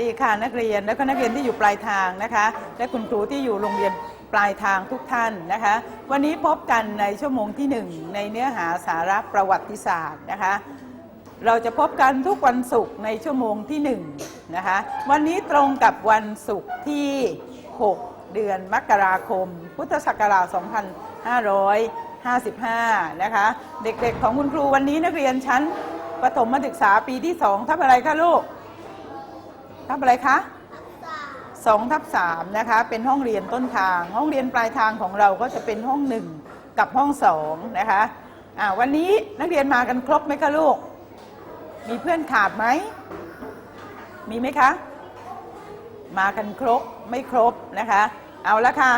ดีค่ะนักเรียน และก็นักเรียนที่อยู่ปลายทางนะคะ และคุณครูที่อยู่โรงเรียนปลายทางทุกท่านนะคะ วันนี้พบกันในชั่วโมงที่ 1 ในเนื้อหาสาระประวัติศาสตร์นะคะ เราจะพบกันทุกวันศุกร์ในชั่วโมงที่1นะคะวันนี้ตรงกับวันศุกร์ที่ 6 เดือนมกราคม พุทธศักราช 2555 นะคะ เด็กๆของคุณครูวันนี้นักเรียนชั้นประถมศึกษาปีที่ 2ทับอะไรคะลูก ทับอะไรคะสองทับสามนะคะ เป็นห้องเรียนต้นทาง ห้องเรียนปลายทางของเราก็จะเป็นห้องหนึ่งกับห้องสองนะคะอ่าวันนี้นักเรียนมากันครบไหมคะลูก มีเพื่อนขาดไหม มีไหมคะ มากันครบไม่ครบนะคะ เอาละค่ะ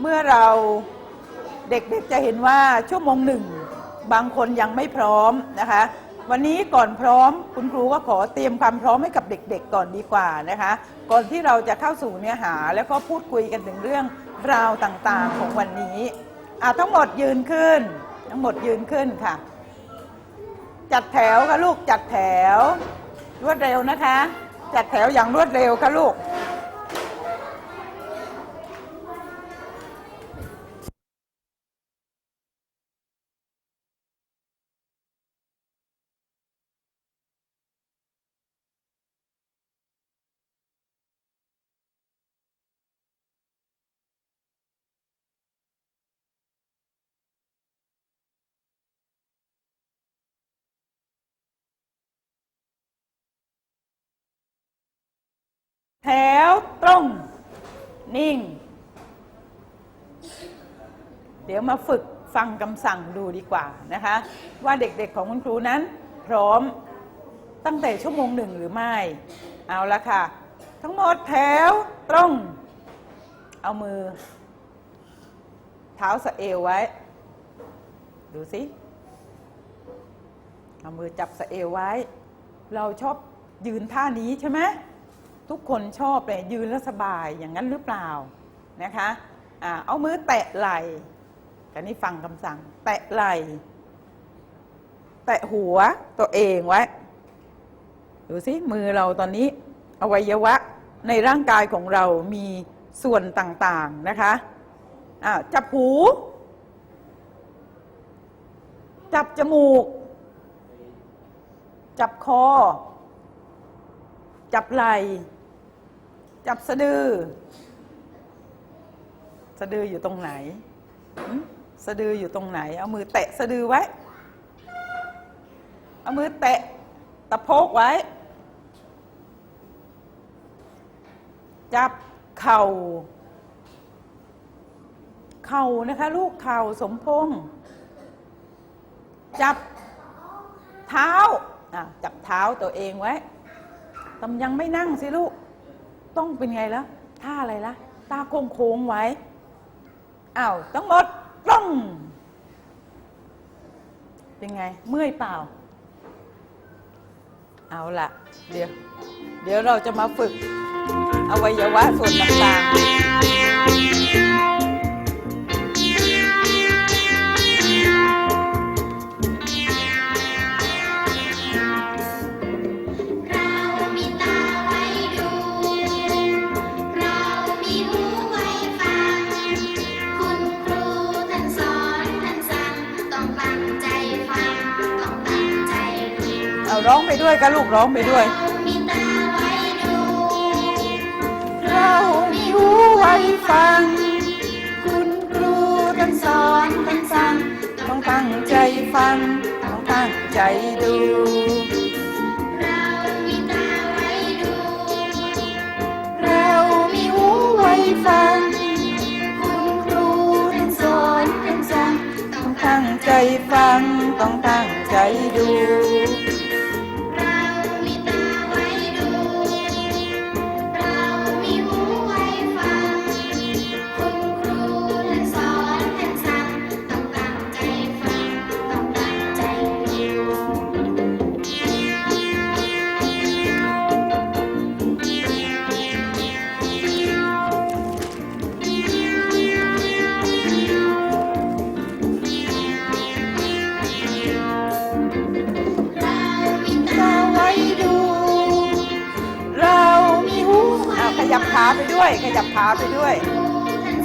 เมื่อเราเด็กๆจะเห็นว่าชั่วโมงหนึ่งบางคนยังไม่พร้อมนะคะ วันนี้ก่อนพร้อมคุณครูก็ขอเตรียมความพร้อมให้กับเด็กๆก่อนดีกว่านะคะ ก่อนที่เราจะเข้าสู่เนื้อหาแล้วก็พูดคุยกันถึงเรื่องราวต่างๆของวันนี้อะทั้งหมดยืนขึ้น ทั้งหมดยืนขึ้นค่ะ จัดแถวค่ะลูกจัดแถว รวดเร็วนะคะ จัดแถวอย่างรวดเร็วค่ะลูก แถวตรง นิ่ง เดี๋ยวมาฝึกฟังคำสั่งดูดีกว่านะคะ ว่าเด็กๆของคุณครูนั้น พร้อมตั้งแต่ชั่วโมงหนึ่งหรือไม่ เอาละค่ะ ทั้งหมดแถวตรง เอามือ เท้าสะเอวไว้ ดูสิ เอามือจับสะเอวไว้ เราชอบยืนท่านี้ใช่ไหม ทุกคนชอบเลยยืนแล้วสบายอย่างนั้นหรือเปล่านะคะอ่าเอามือแตะไหล่แต่นี่ฟังคำสั่ง แตะไหล่แตะหัวตัวเองไว้ดูสิมือเราตอนนี้อวัยวะในร่างกายของเรามีส่วนต่างๆนะคะอ่าจับหู จับจมูก จับคอ จับไหล่ จับสะดือ สะดืออยู่ตรงไหน สะดืออยู่ตรงไหน เอามือแตะสะดือไว้ เอามือแตะตะโพกไว้ จับเข่า เข่านะคะ ลูกเข่าสมพงษ์จับเท้า จับเท้าตัวเองไว้ตำยังไม่นั่งสิลูก ต้องเป็นไงแล้วท่าอะไรละตาโค้งโค้งๆไว้อ้าวทั้งหมดต้องเป็นไง เมื่อยเปล่า เอาละเดี๋ยว เดี๋ยวเราจะมาฝึกอวัยวะส่วนต่างๆ ร้องไปด้วยกันลูกร้องไปด้วยเรามีตาไว้ดูเรามีหูไว้ฟัง คุณครูท่านสอนท่านสั่งต้องตั้งใจฟัง ต้องตั้งใจดูเรามีตาไว้ดูเรามีหูไว้ฟังคุณครูท่านสอนท่านสั่งต้องตั้งใจฟังต้องตั้งใจดู ไปด้วย ขยับขาไปด้วย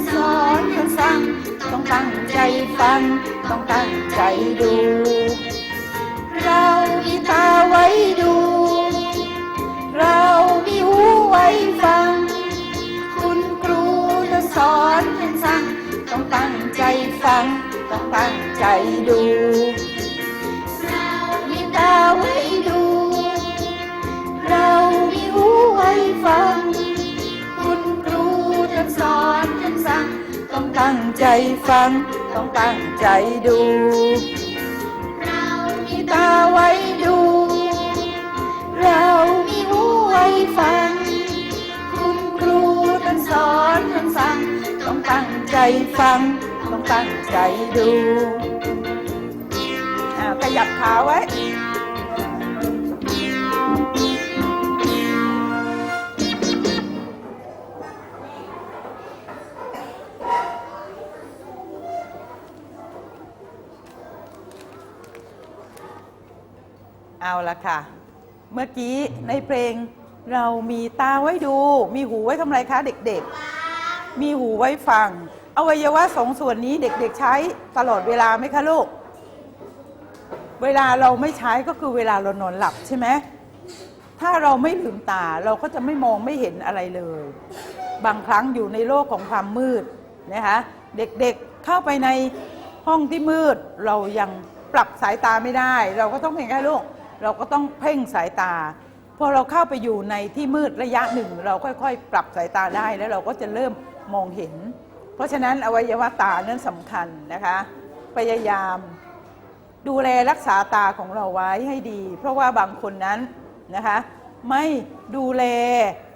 สอนนท่านนสั่สั่งต้องตั้งใจฟัง ต้องตั้งใจดู เรามีตาไว้ดู เรามีหูไว้ฟัง คุณครูจะสอนท่านสั่งต้องตั้งใจฟัง ต้องตั้งใจดู เรามีตาไว้ดู เรามีหูไว้ ใจฟัง ต้องตั้งใจดู เรามีตาไว้ดู เรามีหูไว้ฟัง คุณครูท่านสอนท่านสั่ง ต้องตั้งใจฟัง ต้องตั้งใจดูอ่าขยับขาไว้ เอาละค่ะ เมื่อกี้ในเพลงเรามีตาไว้ดู มีหูไว้ทำอะไรคะเด็กๆ มีหูไว้ฟัง อวัยวะสองส่วนนี้เด็กๆใช้ตลอดเวลาไหมคะลูก เวลาเราไม่ใช้ก็คือเวลาเรานอนหลับใช่ไหมถ้าเราไม่ลืมตาเราก็จะไม่มองไม่เห็นอะไรเลย บางครั้งอยู่ในโลกของความมืดนะคะเด็กๆเข้าไปในห้องที่มืด เรายังปรับสายตาไม่ได้ เราก็ต้องเป็นไงลูก เราก็ต้องเพ่งสายตาพอเราเข้าไปอยู่ในที่มืดระยะหนึ่ง เราค่อยๆ ปรับสายตาได้แล้วเราก็จะเริ่มมองเห็น เพราะฉะนั้นอวัยวะตานั้นสำคัญนะคะพยายามดูแลรักษาตาของเราไว้ให้ดี เพราะว่าบางคนนั้นนะคะไม่ดูแล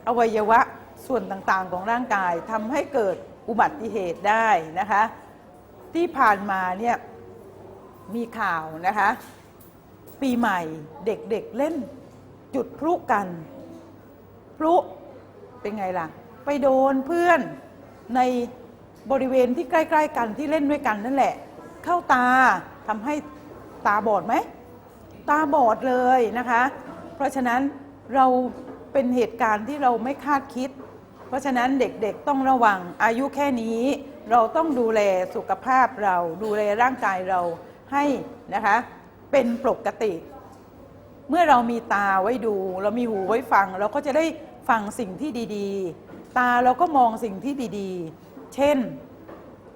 อวัยวะส่วนต่างๆของร่างกายทำให้เกิดอุบัติเหตุได้นะคะ ที่ผ่านมาเนี่ยมีข่าวนะคะ ปีใหม่เด็กๆเเล่น จุดพลุกัน พลุเป็นไงล่ะ ไปโดนเพื่อนในบริเวณที่ใกล้ ๆ กันที่เล่นด้วยกันนั่นแหละ เข้าตาทำให้ตาบอดไหม ตาบอดเลยนะคะ เพราะฉะนั้นเราเป็นเหตุการณ์ที่เราไม่คาดคิด เพราะฉะนั้นเด็กๆต้องระวังอายุแค่นี้ เราต้องดูแลสุขภาพเราดูแลร่างกายเราให้นะคะ เป็นปกติ เมื่อเรามีตาไว้ดู เรามีหูไว้ฟัง เราก็จะได้ฟังสิ่งที่ดีๆ ตาเราก็มองสิ่งที่ดีๆ เช่น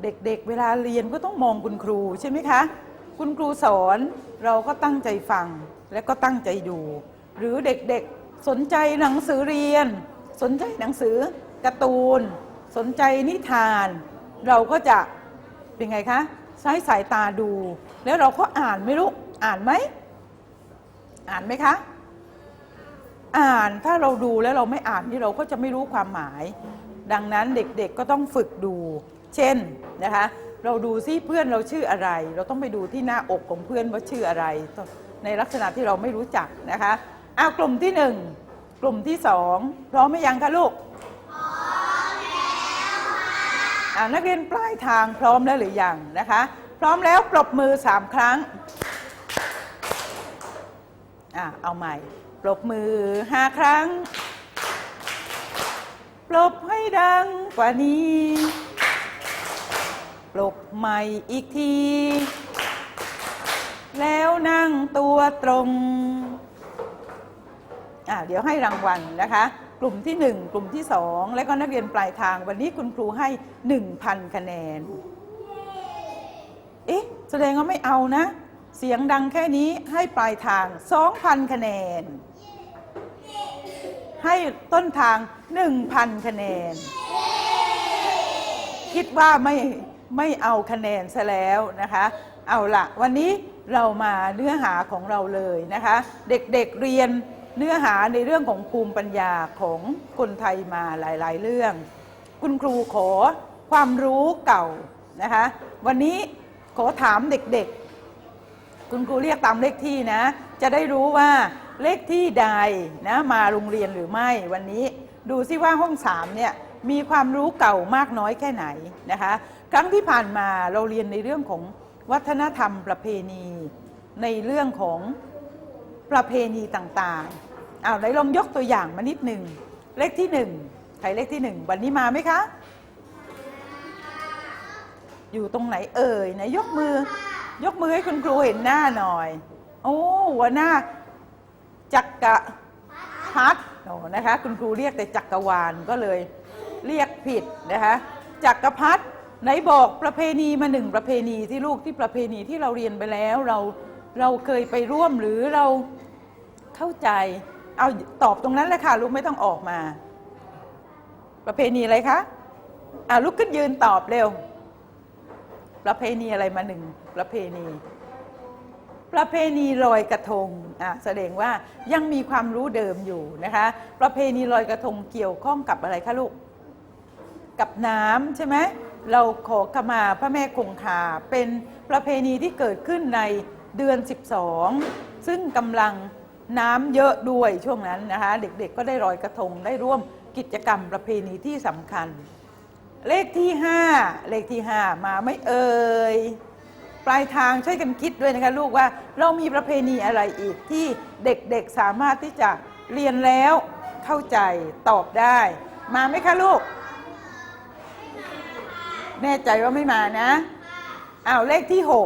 เด็กๆเวลาเรียนก็ต้องมองคุณครูใช่ไหมคะ คุณครูสอนเราก็ตั้งใจฟังและก็ตั้งใจดู หรือเด็กๆสนใจหนังสือเรียน สนใจหนังสือการ์ตูน สนใจนิทาน เราก็จะเป็นไงคะใช้สายตาดู แล้วเราก็อ่านไม่รู้ อ่านไหม อ่านไหมคะ อ่านถ้าเราดูแล้วเราไม่อ่านนี่เราก็จะไม่รู้ความหมาย ดังนั้นเด็กๆก็ต้องฝึกดู เช่นนะคะ เราดูซิเพื่อนเราชื่ออะไร เราต้องไปดูที่หน้าอกของเพื่อนว่าชื่ออะไร ในลักษณะที่เราไม่รู้จักนะคะอ้าวกลุ่มที่หนึ่งกลุ่มที่สองพร้อมไหมยังคะลูกพร้อมแล้วค่ะนักเรียนปลายทางพร้อมแล้วหรือยังนะคะ พร้อมแล้วปรบมือสามครั้ง อะเอาใหม่ ปรบมือห้าครั้ง ปรบให้ดังกว่านี้ ปรบใหม่อีกที แล้วนั่งตัวตรงอะเดี๋ยวให้รางวัลนะคะ กลุ่มที่ 1 กลุ่มที่ 2 และก็นักเรียนปลายทาง วันนี้คุณครูให้ 1,000 คะแนน เอ๊ะ แสดงว่าไม่เอานะ เสียงดังแค่นี้ให้ปลายทาง 2,000 คะแนน ให้ต้นทาง 1,000 คะแนน คิดว่าไม่ไม่เอาคะแนนซะแล้วนะคะ เอาละวันนี้เรามาเนื้อหาของเราเลยนะคะ เด็กๆเเรียนเนื้อหาในเรื่องของภูมิปัญญาของคนไทยมาหลาย ๆ เรื่อง คุณครูขอความรู้เก่านะคะ วันนี้ขอถามเด็กๆ คุณครูเรียกตามเลขที่นะ จะได้รู้ว่าเลขที่ใดนะมาโรงเรียนหรือไม่วันนี้ ดูซิว่าห้องสามเนี่ยมีความรู้เก่ามากน้อยแค่ไหนนะคะ ครั้งที่ผ่านมาเราเรียนในเรื่องของวัฒนธรรมประเพณี ในเรื่องของประเพณีต่างๆเอาไหนลองยกตัวอย่างมานิดหนึ่งเลขที่หนึ่งใครเลขที่หนึ่งวันนี้มาไหมคะ อยู่ตรงไหนเอ่ยไหนยกมือ ยกมือให้คุณครูเห็นหน้าหน่อย โอ้หัวหน้าจักรพัฒโอ้นะคะ คุณครูเรียกแต่จักรวาลก็เลยเรียกผิดนะคะจักรพัฒไหนบอกประเพณีมาหนึ่งประเพณีที่ลูกที่ประเพณีที่เราเรียนไปแล้วเราเราเคยไปร่วมหรือเราเข้าใจเอาตอบตรงนั้นเลยค่ะลูกไม่ต้องออกมา ประเพณีอะไรคะอ่าลุกขึ้นยืนตอบเร็ว ประเพณีอะไรมาหนึ่งประเพณี ประเพณีลอยกระทงอะแสดงว่ายังมีความรู้เดิมอยู่นะคะประเพณีลอยกระทงเกี่ยวข้องกับอะไรคะลูกกับน้ำใช่ไหมเราขอขมาพระแม่คงคาเป็นประเพณีที่เกิดขึ้นในเดือน 12 ซึ่งกำลังน้ำเยอะด้วยช่วงนั้นนะคะ เด็กๆก็ได้ลอยกระทงได้ร่วมกิจกรรมประเพณีที่สำคัญ เลขที่ 5 เลขที่ 5 มาไม่เอ่ยปลายทางช่วยกันคิดด้วยนะคะลูกว่าเรามีประเพณีอะไรอีกที่เด็กๆสามารถที่จะเรียนแล้วเข้าใจตอบได้ มาไหมคะลูก แน่ใจว่าไม่มานะอ้าวเลขที่ 6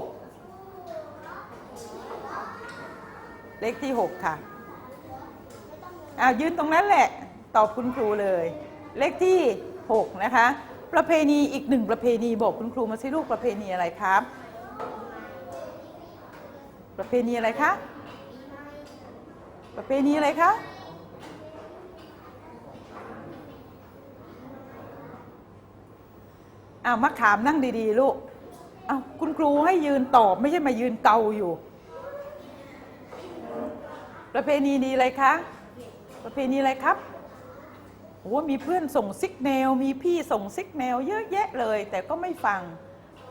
เลขที่ 6 ค่ะอ้าวยืนตรงนั้นแหละ ตอบคุณครูเลย เลขที่ 6 นะคะ ประเพณีอีกหนึ่งประเพณีบอกคุณครูมาสิลูกประเพณีอะไรครับ ประเพณีอะไรคะประเพณีอะไรคะอ้าวมะขามนั่งดีๆ ลูกอ้าวคุณครูให้ยืนตอบไม่ใช่มายืนเกาอยู่ ประเพณีนีอะไรคะ ประเพณีอะไรครับ โอ้มีเพื่อนส่งซิกเนล มีพี่ส่งซิกเนล เยอะแยะเลย แต่ก็ไม่ฟัง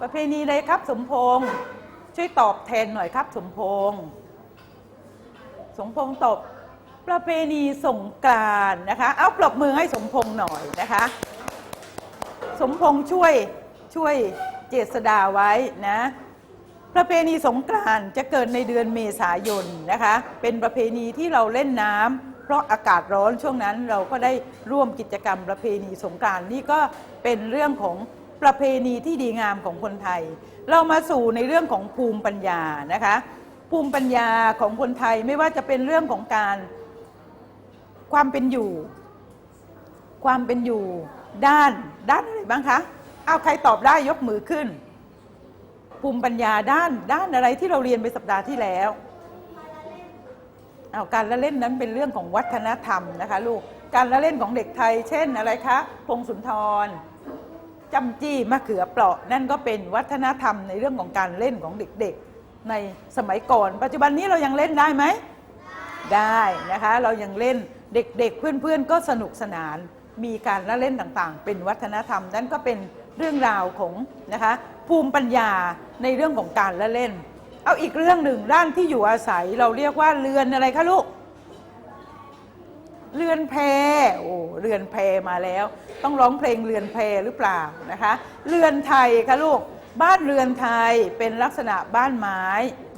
ประเพณีอะไรครับ สมพงษ์ช่วยตอบแทนหน่อยครับ สมพงษ์สมพงษ์ตอบประเพณีสงกรานนะคะ เอาปรบมือให้สมพงษ์หน่อยนะคะ สมพงษ์ช่วยช่วยเจษดาไว้นะประเพณีสงกรานจะเกิดในเดือนเมษายนนะคะ เป็นประเพณีที่เราเล่นน้ำ เพราะอากาศร้อนช่วงนั้นเราก็ได้ร่วมกิจกรรมประเพณีสงกรานต์นี่ก็เป็นเรื่องของประเพณีที่ดีงามของคนไทย เรามาสู่ในเรื่องของภูมิปัญญานะคะ ภูมิปัญญาของคนไทยไม่ว่าจะเป็นเรื่องของการความเป็นอยู่ ความเป็นอยู่ด้านด้านอะไรบ้างคะเอาใครตอบได้ยกมือขึ้น ภูมิปัญญาด้านด้านอะไรที่เราเรียนไปสัปดาห์ที่แล้ว เอาการละเล่นนั้นเป็นเรื่องของวัฒนธรรมนะคะลูก การละเล่นของเด็กไทย เช่นอะไรคะ พงสุนทรจำจี้มะเขือเปราะนั่นก็เป็นวัฒนธรรมในเรื่องของการเล่นของเด็กๆ ในสมัยก่อน ปัจจุบันนี้เรายังเล่นได้ไหม ได้นะคะ เรายังเล่นเด็กๆ เพื่อนๆ ก็สนุกสนาน มีการละเล่นต่างๆ เป็นวัฒนธรรมนั่นก็เป็นเรื่องราวของนะคะภูมิปัญญาในเรื่องของการละเล่น เอาอีกเรื่องหนึ่งด้านที่อยู่อาศัยเราเรียกว่าเรือนอะไรคะลูก เรือนแพโอ้เรือนแพมาแล้ว ต้องร้องเพลงเรือนแพหรือเปล่านะคะ เรือนไทยคะลูก บ้านเรือนไทยเป็นลักษณะบ้านไม้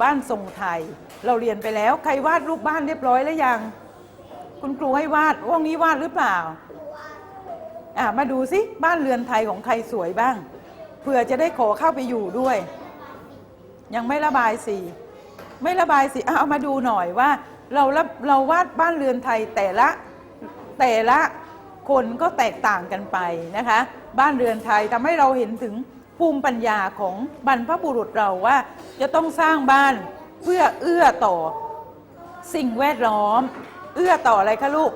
บ้านทรงไทย เราเรียนไปแล้วใครวาดรูปบ้านเรียบร้อยแล้วยัง คุณครูให้วาดว่างนี้วาดหรือเปล่าอะมาดูสิบ้านเรือนไทยของใครสวยบ้างเผื่อจะได้ขอเข้าไปอยู่ด้วย ยังไม่ระบายสี ไม่ระบายสีเอามาดูหน่อยว่า เราเราวาดบ้านเรือนไทยแต่ละแต่ละคนก็แตกต่างกันไปนะคะ บ้านเรือนไทยทำให้เราเห็นถึงภูมิปัญญาของบรรพบุรุษเราว่า จะต้องสร้างบ้านเพื่อเอื้อต่อสิ่งแวดล้อม เอื้อต่ออะไรคะลูก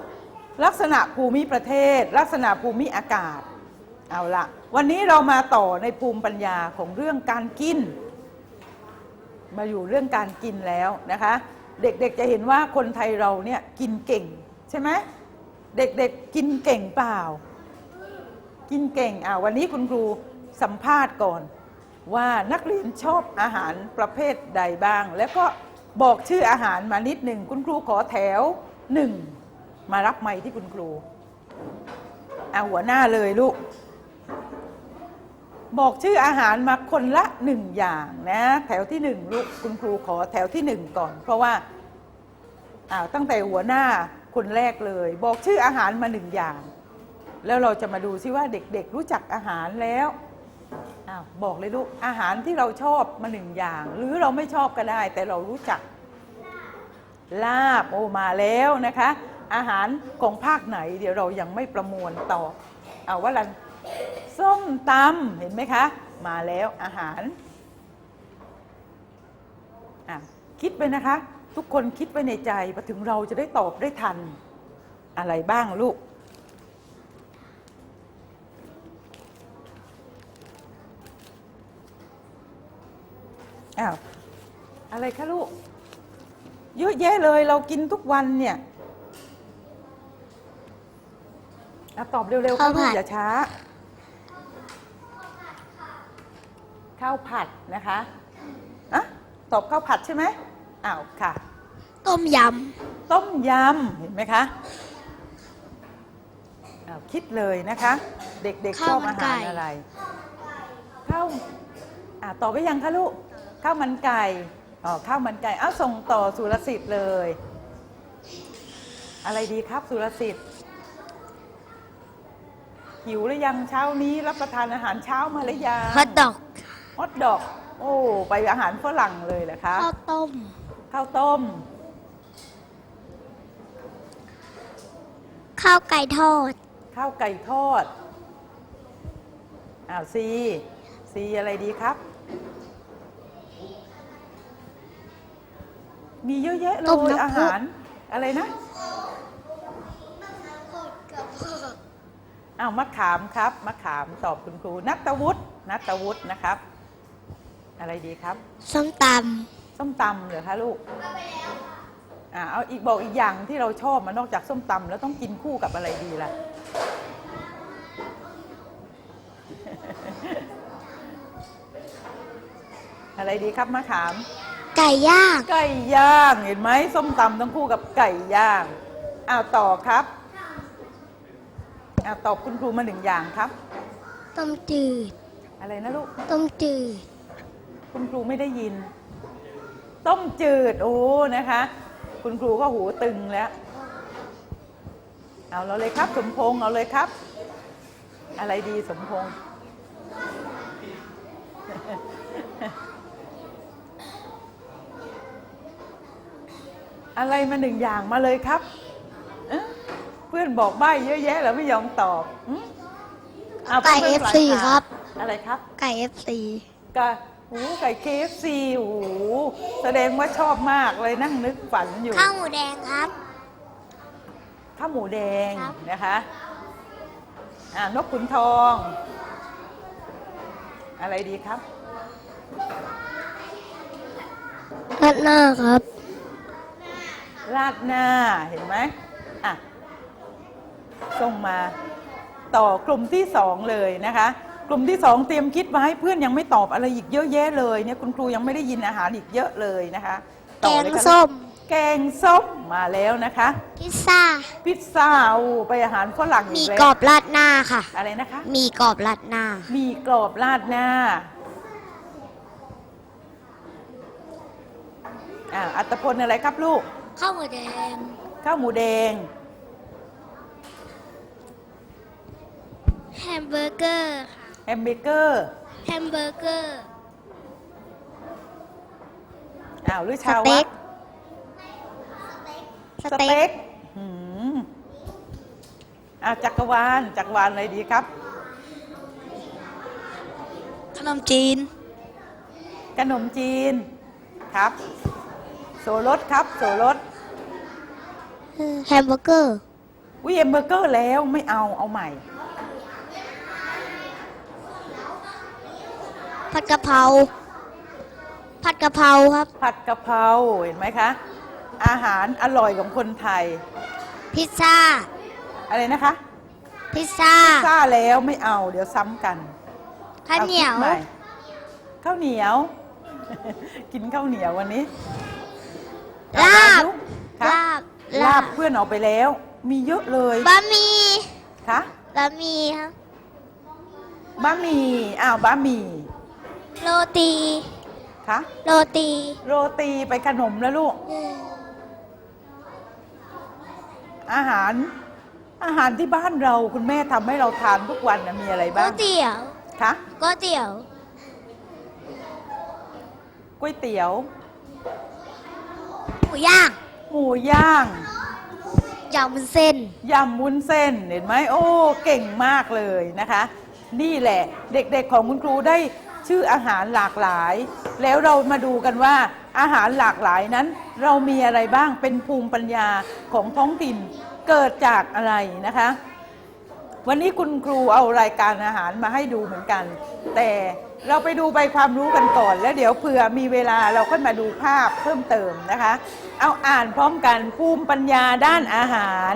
ลักษณะภูมิประเทศ ลักษณะภูมิอากาศ เอาละวันนี้เรามาต่อในภูมิปัญญาของเรื่องการกิน มาอยู่เรื่องการกินแล้วนะคะ เด็กๆจะเห็นว่าคนไทยเราเนี่ยกินเก่งใช่ไหมเด็กๆกินเก่งเปล่า กินเก่งอ่าวันนี้คุณครูสัมภาษณ์ก่อน ว่านักเรียนชอบอาหารประเภทใดบ้าง แล้วก็บอกชื่ออาหารมานิดหนึ่งคุณครูขอแถวหนึ่งมารับไม้ที่คุณครูเอาหัวหน้าเลยลูก บอกชื่ออาหารมาคนละหนึ่งอย่างนะ แถวที่หนึ่งลูกคุณครูขอแถวที่หนึ่งก่อน เพราะว่าอ้าวตั้งแต่หัวหน้าคนแรกเลย บอกชื่ออาหารมาหนึ่งอย่าง แล้วเราจะมาดูซิว่าเด็กๆรู้จักอาหารแล้วอ้าวบอกเลยลูกอาหารที่เราชอบมาหนึ่งอย่าง หรือเราไม่ชอบก็ได้ แต่เรารู้จักลาบโอมาแล้วนะคะ อาหารของภาคไหน เดี๋ยวเรายังไม่ประมวลต่อเอาว่าลัน ส้มตำเห็นไหมคะ มาแล้วอาหารอะคิดไปนะคะ ทุกคนคิดไว้ในใจพอถึงเราจะได้ตอบได้ทันอะไรบ้างลูกอ้าวอะไรคะลูก เยอะแยะเลยเรากินทุกวันเนี่ยอะตอบเร็วๆข้าค่ะวผัลูกดอย่าช้า ข้าวผัดนะคะอะตอบข้าวผัดใช่ไหมอ้าวค่ะ ต้มยต้มยำเห็นไหมคะอ้าวคิดเลยนะคะ เด็กๆชอบอาหารอะไรข้าวอ่าตอบไปยังคะลูกข้าวมันไก่อ๋อข้าวมันไก่อ้าวส่งต่อสุรสิทธิ์เลย อะไรดีครับสุรสิทธิ์หิวหรือยังเช้านี้รับประทานอาหารเช้ามาหรือยังำฮอทดอก ฮอทดอก โอ้ ไปอาหารฝรั่งเลยเหรอคะ ข้าวต้ม ข้าวต้ม ข้าวไก่ทอด ข้าวไก่ทอด อ้าวซี ซีอะไรดีครับ มีเยอะแยะเลต้มยน้ำอาพุหาร อะไรนะ อ้าวมะขามครับมะขามตอบคุณครูนัตวุฒินัตวุฒินะครับ อะไรดีครับ ส้มตส้มตำเหรอคะลูกอ่าเอาอีกบอกอีกอย่างที่เราชอบมานอกจากส้มตำแล้วต้องกินคู่กับอะไรดีล่ะ อะไรดีครับมะขามำไก่ย่างไก่ย่างเห็นไหมส้มตำต้องคู่กับไก่ย่างอ้าวต่อครับอ้าวตอบคุณครูมาหนึ่งอย่างครับ ต้มจืด อะไรนะลูก ต้มจืด คุณครูไม่ได้ยิน ต้มจืดโอ้นะคะ คุณครูก็หูตึงแล้ว เอาเราเลยครับ สมพงษ์เอาเลยครับ อะไรดีสมพงษ์อะไรมาหนึ่งอย่างมาเลยครับเอ๊ะเพื่อนบอกใบ้เยอะแยะแล้วไม่ยอมตอบอืมอาไก่พื่นๆ FC ปลายทางครับ อะไรครับ ไก่ FC ไก่ โอ้ไก่ KFC โอ้โหแสดงว่าชอบมากเลยนั่งนึกฝันอยู่ข้าวหมูแดงครับ ข้าวหมูแดงครับ นะคะอ่านกขุนทอง อะไรดีครับราดหน้าครับ ราดหน้าเห็นไหมอะส่งมาต่อกลุ่มที่สองเลยนะคะ กลุ่มที่สองเตรียมคิดไว้เพื่อนยังไม่ตอบอะไรอีกเยอะแยะเลยเนี่ยคุณครูยังไม่ได้ยินอาหารอีกเยอะเลยนะคะแกต่องเลยค่ะส้ม แกงส้มมาแล้วนะคะ พิซซ่า พิซซ่าอูไปอาหารฝรั่งมีอีกแล้วกรอบราดหน้าค่ะ อะไรนะคะ มีกรอบราดหน้า มีกรอบราดหน้าอ่าอัตพลอะไรครับลูก ข้าวหมูแดง ข้าวหมูแดง แฮมเบอร์เกอร์ค่ะ แฮมเบเกอร์แฮมเบอร์เกอร์อ้าวหรือสชาวเต็วักดสสเต็เต็กกหืมอ่าจักรวาลจักรวาลอะไรดีครับ ขนมจีน ขนมจีนครับโซรสครับโซรสแฮมเบอร์เกอร์วิเอมเบอร์เกอร์แล้วไม่เอาเอาใหม่ ผัดกะเพราผัดกะเพราครับ ผัดกะเพราเห็นไหมคะ อาหารอร่อยของคนไทย พิซซ่า อะไรนะคะพิซซ่าพิซซ่าแล้วไม่เอาเดี๋ยวซ้ำกันข้าวเหนียวอาคิดใม่ข้าวเหนียว กินข้าวเหนียววันนี้ลาบเอมาลูกคะลาบลาบเพื่อนเอาไปแล้ว มีเยอะเลยบะหมี่คะบะหมี่ครับบะหมี่อ้าวบะหมี่ โรตี คะโรตีโรตีไปขนมแล้วลูกอาหาร อาหารที่บ้านเราคุณแม่ทำให้เราทานทุกวันนะมีอะไรก๋บ้าวยงเตี๋ยวคะก๋วยเตี๋ยวก๋วยเตี๋ยว หมูย่างหมูย่าง ยำวุ้นเส้น ยำวุ้นเส้นเห็นไหมโอ้ เก่งมากเลยนะคะ นี่แหละ เด็กๆของคุณครูได้ ชื่ออาหารหลากหลาย แล้วเรามาดูกันว่าอาหารหลากหลายนั้น เรามีอะไรบ้างเป็นภูมิปัญญาของท้องถิ่นเกิดจากอะไรนะคะ วันนี้คุณครูเอารายการอาหารมาให้ดูเหมือนกัน แต่เราไปดูใบความรู้กันก่อน แล้วเดี๋ยวเผื่อมีเวลาเราค่อยมาดูภาพเพิ่มเติมนะคะ เอาอ่านพร้อมกันภูมิปัญญาด้านอาหาร